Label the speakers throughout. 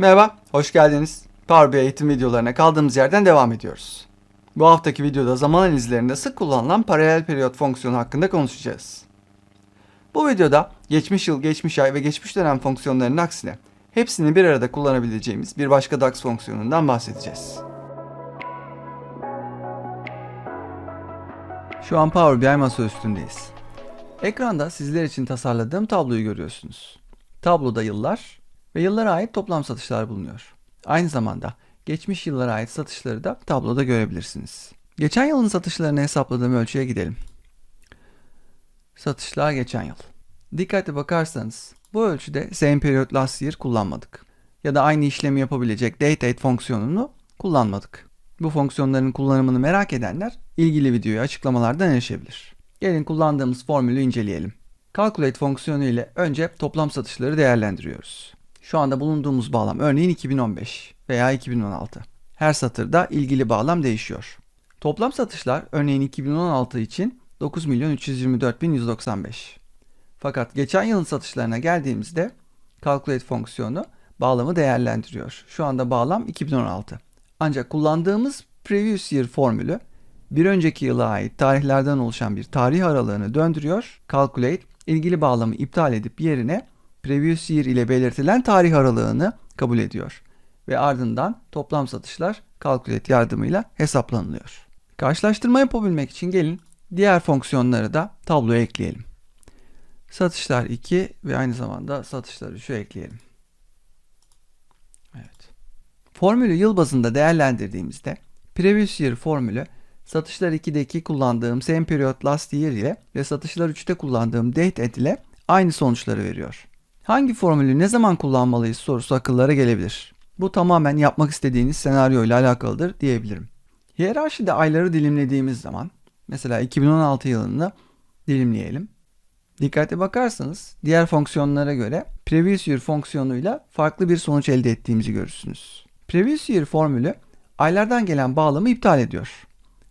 Speaker 1: Merhaba, hoş geldiniz. Power BI eğitim videolarına kaldığımız yerden devam ediyoruz. Bu haftaki videoda zaman analizlerinde sık kullanılan paralel periyot fonksiyonu hakkında konuşacağız. Bu videoda geçmiş yıl, geçmiş ay ve geçmiş dönem fonksiyonlarının aksine hepsini bir arada kullanabileceğimiz bir başka DAX fonksiyonundan bahsedeceğiz. Şu an Power BI masa üstündeyiz. Ekranda sizler için tasarladığım tabloyu görüyorsunuz. Tabloda yıllar ve yıllara ait toplam satışlar bulunuyor. Aynı zamanda geçmiş yıllara ait satışları da tabloda görebilirsiniz. Geçen yılın satışlarını hesapladığım ölçüye gidelim. Satışlar geçen yıl. Dikkatli bakarsanız bu ölçüde same period last year kullanmadık. Ya da aynı işlemi yapabilecek date date fonksiyonunu kullanmadık. Bu fonksiyonların kullanımını merak edenler ilgili videoyu açıklamalardan erişebilir. Gelin kullandığımız formülü inceleyelim. Calculate fonksiyonu ile önce toplam satışları değerlendiriyoruz. Şu anda bulunduğumuz bağlam örneğin 2015 veya 2016. Her satırda ilgili bağlam değişiyor. Toplam satışlar örneğin 2016 için 9.324.195. Fakat geçen yılın satışlarına geldiğimizde Calculate fonksiyonu bağlamı değerlendiriyor. Şu anda bağlam 2016. Ancak kullandığımız Previous Year formülü bir önceki yıla ait tarihlerden oluşan bir tarih aralığını döndürüyor. Calculate ilgili bağlamı iptal edip yerine previous year ile belirtilen tarih aralığını kabul ediyor ve ardından toplam satışlar calculate yardımıyla hesaplanılıyor. Karşılaştırma yapabilmek için gelin diğer fonksiyonları da tabloya ekleyelim. Satışlar 2 ve aynı zamanda satışlar 3'ü ekleyelim. Evet. Formülü yıl bazında değerlendirdiğimizde previous year formülü satışlar 2'deki kullandığım same period last year ile ve satışlar 3'te kullandığım date at ile aynı sonuçları veriyor. Hangi formülü ne zaman kullanmalıyız sorusu akıllara gelebilir. Bu tamamen yapmak istediğiniz senaryo ile alakalıdır diyebilirim. Hiyerarşide ayları dilimlediğimiz zaman mesela 2016 yılını dilimleyelim. Dikkatli bakarsanız diğer fonksiyonlara göre previous year fonksiyonuyla farklı bir sonuç elde ettiğimizi görürsünüz. Previous year formülü aylardan gelen bağlamı iptal ediyor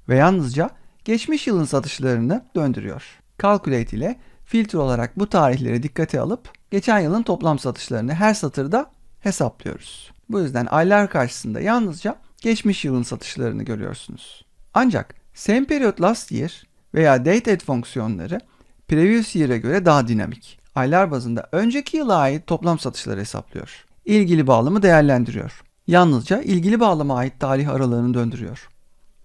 Speaker 1: ve yalnızca geçmiş yılın satışlarını döndürüyor. Calculate ile filtre olarak bu tarihleri dikkate alıp geçen yılın toplam satışlarını her satırda hesaplıyoruz. Bu yüzden aylar karşısında yalnızca geçmiş yılın satışlarını görüyorsunuz. Ancak same period last year veya dated fonksiyonları previous year'e göre daha dinamik. Aylar bazında önceki yıla ait toplam satışları hesaplıyor. İlgili bağlamı değerlendiriyor. Yalnızca ilgili bağlama ait tarih aralığını döndürüyor.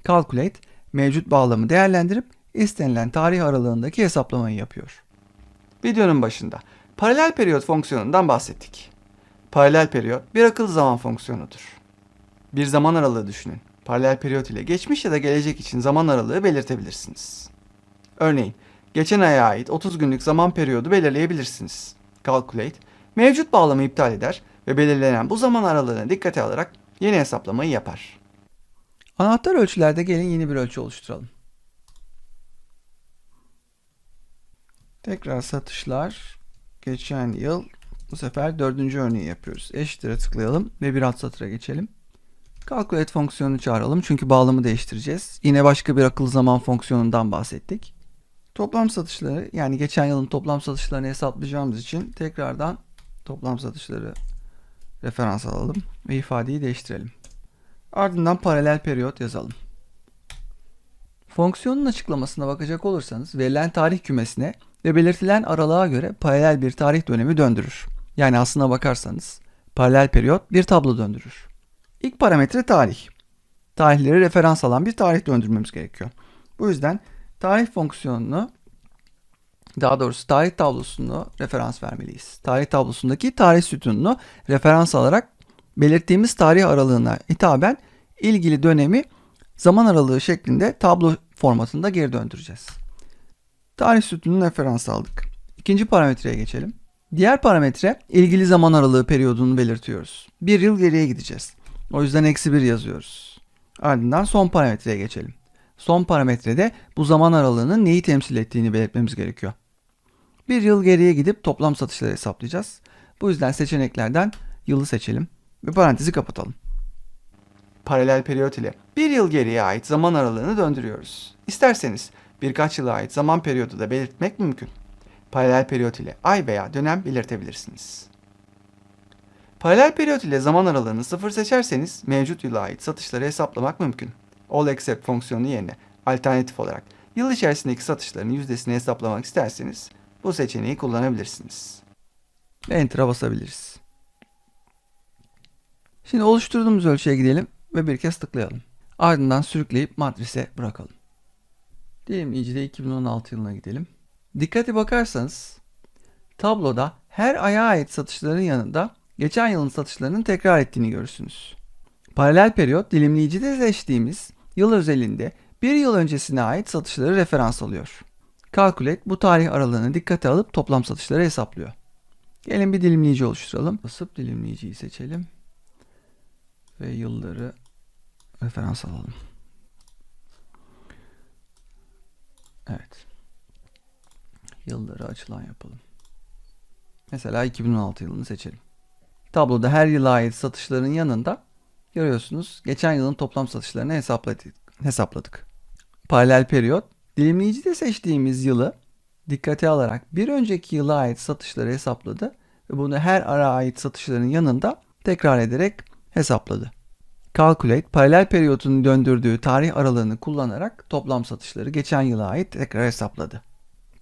Speaker 1: Calculate mevcut bağlamı değerlendirip istenilen tarih aralığındaki hesaplamayı yapıyor. Videonun başında paralel periyot fonksiyonundan bahsettik. Paralel periyot bir akıllı zaman fonksiyonudur. Bir zaman aralığı düşünün. Paralel periyot ile geçmiş ya da gelecek için zaman aralığı belirtebilirsiniz. Örneğin geçen aya ait 30 günlük zaman periyodu belirleyebilirsiniz. Calculate mevcut bağlamı iptal eder ve belirlenen bu zaman aralığına dikkate alarak yeni hesaplamayı yapar. Anahtar ölçülerde gelin yeni bir ölçü oluşturalım. Tekrar satışlar geçen yıl bu sefer dördüncü örneği yapıyoruz. Eşittir'e tıklayalım ve bir alt satıra geçelim. Calculate fonksiyonunu çağıralım çünkü bağlamı değiştireceğiz. Yine başka bir akıllı zaman fonksiyonundan bahsettik. Toplam satışları yani geçen yılın toplam satışlarını hesaplayacağımız için tekrardan toplam satışları referans alalım ve ifadeyi değiştirelim. Ardından paralel periyot yazalım. Fonksiyonun açıklamasına bakacak olursanız verilen tarih kümesine ve belirtilen aralığa göre paralel bir tarih dönemi döndürür. Yani aslına bakarsanız paralel periyot bir tablo döndürür. İlk parametre tarih. Tarihleri referans alan bir tarih döndürmemiz gerekiyor. Bu yüzden tarih fonksiyonunu daha doğrusu tarih tablosunu referans vermeliyiz. Tarih tablosundaki tarih sütununu referans alarak belirttiğimiz tarih aralığına hitaben ilgili dönemi zaman aralığı şeklinde tablo formatında geri döndüreceğiz. Tarih sütununu referans aldık. İkinci parametreye geçelim. Diğer parametre ilgili zaman aralığı periyodunu belirtiyoruz. Bir yıl geriye gideceğiz. O yüzden eksi bir yazıyoruz. Ardından son parametreye geçelim. Son parametrede bu zaman aralığının neyi temsil ettiğini belirtmemiz gerekiyor. Bir yıl geriye gidip toplam satışları hesaplayacağız. Bu yüzden seçeneklerden yılı seçelim ve parantezi kapatalım. Paralel periyot ile bir yıl geriye ait zaman aralığını döndürüyoruz. İsterseniz birkaç yıla ait zaman periyodu da belirtmek mümkün. Paralel periyot ile ay veya dönem belirtebilirsiniz. Paralel periyot ile zaman aralığını sıfır seçerseniz mevcut yıla ait satışları hesaplamak mümkün. All except fonksiyonu yerine alternatif olarak yıl içerisindeki satışların yüzdesini hesaplamak isterseniz bu seçeneği kullanabilirsiniz. Ve Enter'a basabiliriz. Şimdi oluşturduğumuz ölçüye gidelim ve bir kez tıklayalım. Ardından sürükleyip matrise bırakalım. Dilimleyicide 2016 yılına gidelim. Dikkate bakarsanız tabloda her aya ait satışların yanında geçen yılın satışlarının tekrar ettiğini görürsünüz. Paralel periyot dilimleyicide seçtiğimiz yıl özelinde bir yıl öncesine ait satışları referans alıyor. Calculate bu tarih aralığını dikkate alıp toplam satışları hesaplıyor. Gelin bir dilimleyici oluşturalım. Basıp dilimleyiciyi seçelim. Ve yılları referans alalım. Evet. Yılları açılan yapalım. Mesela 2016 yılını seçelim. Tabloda her yıla ait satışların yanında görüyorsunuz geçen yılın toplam satışlarını hesapladık. hesapladık. Paralel periyot dilimleyicide seçtiğimiz yılı dikkate alarak bir önceki yıla ait satışları hesapladı ve bunu her ara ait satışların yanında tekrar ederek hesapladı. Calculate paralel periyotun döndürdüğü tarih aralığını kullanarak toplam satışları geçen yıla ait tekrar hesapladı.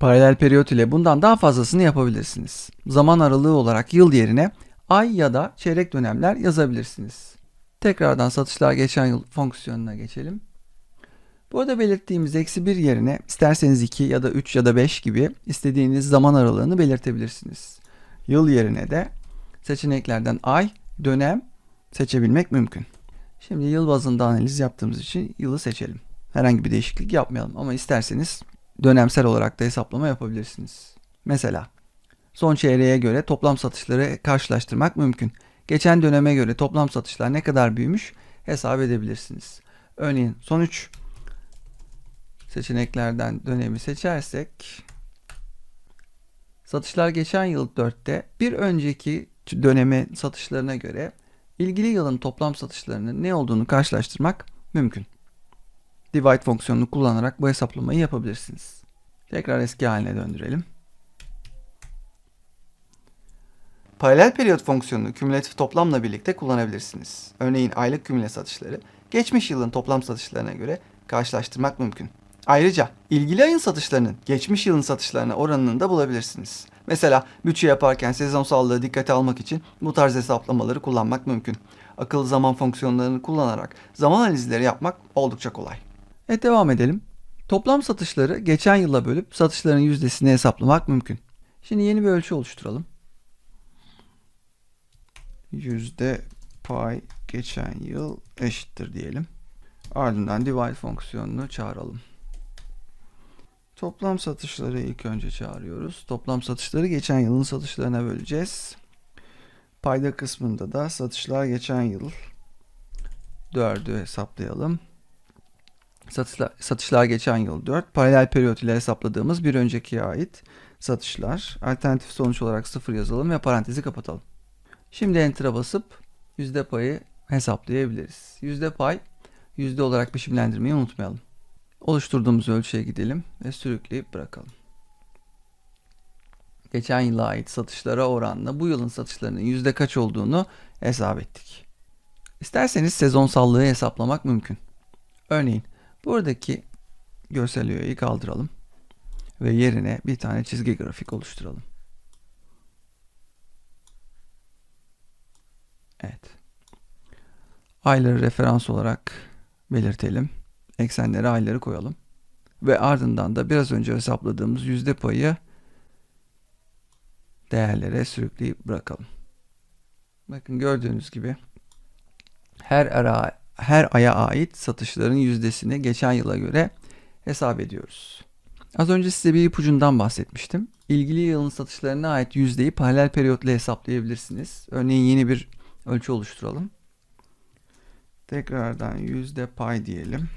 Speaker 1: Paralel periyot ile bundan daha fazlasını yapabilirsiniz. Zaman aralığı olarak yıl yerine ay ya da çeyrek dönemler yazabilirsiniz. Tekrardan satışlar geçen yıl fonksiyonuna geçelim. Burada belirttiğimiz eksi 1 yerine isterseniz 2 ya da 3 ya da 5 gibi istediğiniz zaman aralığını belirtebilirsiniz. Yıl yerine de seçeneklerden ay, dönem seçebilmek mümkün. Şimdi yıl bazında analiz yaptığımız için yılı seçelim. Herhangi bir değişiklik yapmayalım ama isterseniz dönemsel olarak da hesaplama yapabilirsiniz. Mesela son çeyreğe göre toplam satışları karşılaştırmak mümkün. Geçen döneme göre toplam satışlar ne kadar büyümüş hesap edebilirsiniz. Örneğin son 3 seçeneklerden dönemi seçersek satışlar geçen yıl 4'te bir önceki döneme satışlarına göre ilgili yılın toplam satışlarının ne olduğunu karşılaştırmak mümkün. Divide fonksiyonunu kullanarak bu hesaplamayı yapabilirsiniz. Tekrar eski haline döndürelim. Paralel periyot fonksiyonunu kümülatif toplamla birlikte kullanabilirsiniz. Örneğin aylık kümüle satışları geçmiş yılın toplam satışlarına göre karşılaştırmak mümkün. Ayrıca ilgili ayın satışlarının geçmiş yılın satışlarına oranını da bulabilirsiniz. Mesela bütçe yaparken sezonsallığı dikkate almak için bu tarz hesaplamaları kullanmak mümkün. Akıllı zaman fonksiyonlarını kullanarak zaman analizleri yapmak oldukça kolay. Evet devam edelim. Toplam satışları geçen yıla bölüp satışların yüzdesini hesaplamak mümkün. Şimdi yeni bir ölçü oluşturalım. Yüzde pay geçen yıl eşittir diyelim. Ardından divide fonksiyonunu çağıralım. Toplam satışları ilk önce çağırıyoruz. Toplam satışları geçen yılın satışlarına böleceğiz. Payda kısmında da satışlar geçen yıl 4'ü hesaplayalım. Satışlar, satışlar geçen yıl 4. Paralel periyot ile hesapladığımız bir öncekiye ait satışlar. Alternatif sonuç olarak 0 yazalım ve parantezi kapatalım. Şimdi Enter'a basıp yüzde payı hesaplayabiliriz. Yüzde pay yüzde olarak biçimlendirmeyi unutmayalım. Oluşturduğumuz ölçüye gidelim ve sürükleyip bırakalım. Geçen yıla ait satışlara oranla bu yılın satışlarının yüzde kaç olduğunu hesap ettik. İsterseniz sezonsallığı hesaplamak mümkün. Örneğin buradaki görsel öğeyi kaldıralım ve yerine bir tane çizgi grafik oluşturalım. Evet. Ayları referans olarak belirtelim eksenlere ayları koyalım. Ve ardından da biraz önce hesapladığımız yüzde payı değerlere sürükleyip bırakalım. Bakın gördüğünüz gibi her ara her aya ait satışların yüzdesini geçen yıla göre hesap ediyoruz. Az önce size bir ipucundan bahsetmiştim. İlgili yılın satışlarına ait yüzdeyi paralel periyotla hesaplayabilirsiniz. Örneğin yeni bir ölçü oluşturalım. Tekrardan yüzde pay diyelim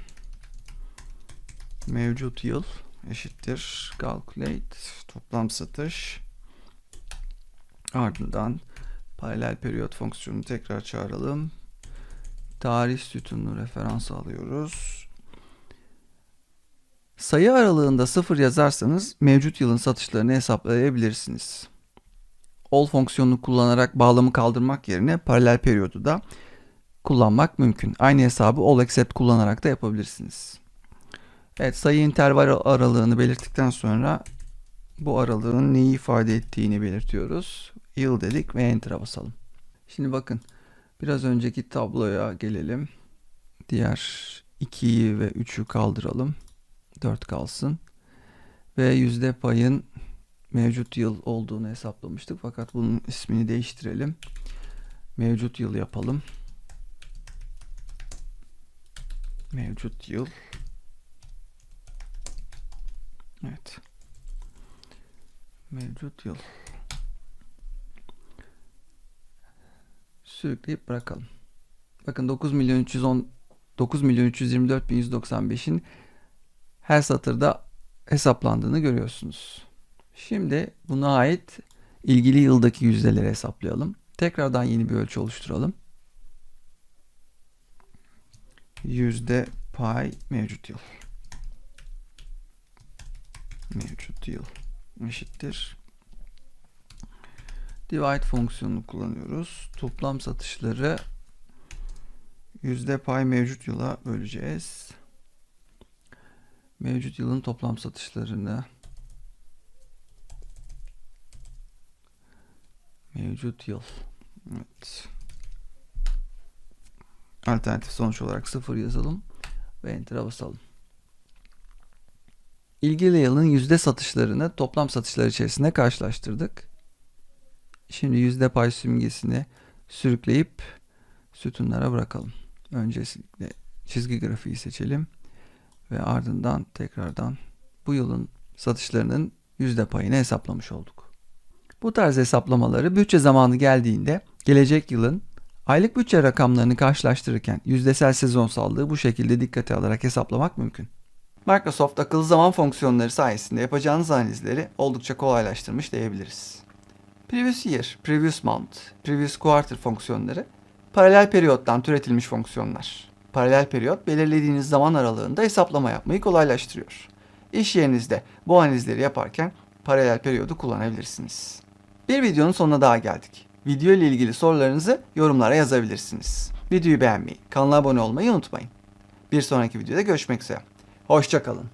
Speaker 1: mevcut yıl eşittir calculate toplam satış ardından paralel periyot fonksiyonunu tekrar çağıralım. Tarih sütununu referans alıyoruz. Sayı aralığında sıfır yazarsanız mevcut yılın satışlarını hesaplayabilirsiniz. all fonksiyonunu kullanarak bağlamı kaldırmak yerine paralel periyodu da kullanmak mümkün. Aynı hesabı all except kullanarak da yapabilirsiniz. Evet sayı interval aralığını belirttikten sonra bu aralığın neyi ifade ettiğini belirtiyoruz. Yıl dedik ve enter'a basalım. Şimdi bakın biraz önceki tabloya gelelim. Diğer 2'yi ve 3'ü kaldıralım. 4 kalsın. Ve yüzde payın mevcut yıl olduğunu hesaplamıştık. Fakat bunun ismini değiştirelim. Mevcut yıl yapalım. Mevcut yıl. Evet. Mevcut yıl. Sürükleyip bırakalım. Bakın 9 milyon 310 9 milyon 324 bin 195'in her satırda hesaplandığını görüyorsunuz. Şimdi buna ait ilgili yıldaki yüzdeleri hesaplayalım. Tekrardan yeni bir ölçü oluşturalım. Yüzde pay mevcut yıl. Mevcut yıl eşittir. Divide fonksiyonunu kullanıyoruz. Toplam satışları yüzde pay mevcut yıla böleceğiz. Mevcut yılın toplam satışlarını mevcut yıl evet. alternatif sonuç olarak 0 yazalım ve enter'a basalım. İlgili yılın yüzde satışlarını toplam satışlar içerisinde karşılaştırdık. Şimdi yüzde pay simgesini sürükleyip sütunlara bırakalım. Öncelikle çizgi grafiği seçelim ve ardından tekrardan bu yılın satışlarının yüzde payını hesaplamış olduk. Bu tarz hesaplamaları bütçe zamanı geldiğinde gelecek yılın aylık bütçe rakamlarını karşılaştırırken yüzdesel sezonsallığı bu şekilde dikkate alarak hesaplamak mümkün. Microsoft akıllı zaman fonksiyonları sayesinde yapacağınız analizleri oldukça kolaylaştırmış diyebiliriz. Previous Year, Previous Month, Previous Quarter fonksiyonları paralel periyottan türetilmiş fonksiyonlar. Paralel periyot belirlediğiniz zaman aralığında hesaplama yapmayı kolaylaştırıyor. İş yerinizde bu analizleri yaparken paralel periyodu kullanabilirsiniz. Bir videonun sonuna daha geldik. Video ile ilgili sorularınızı yorumlara yazabilirsiniz. Videoyu beğenmeyi, kanala abone olmayı unutmayın. Bir sonraki videoda görüşmek üzere. Hoşçakalın.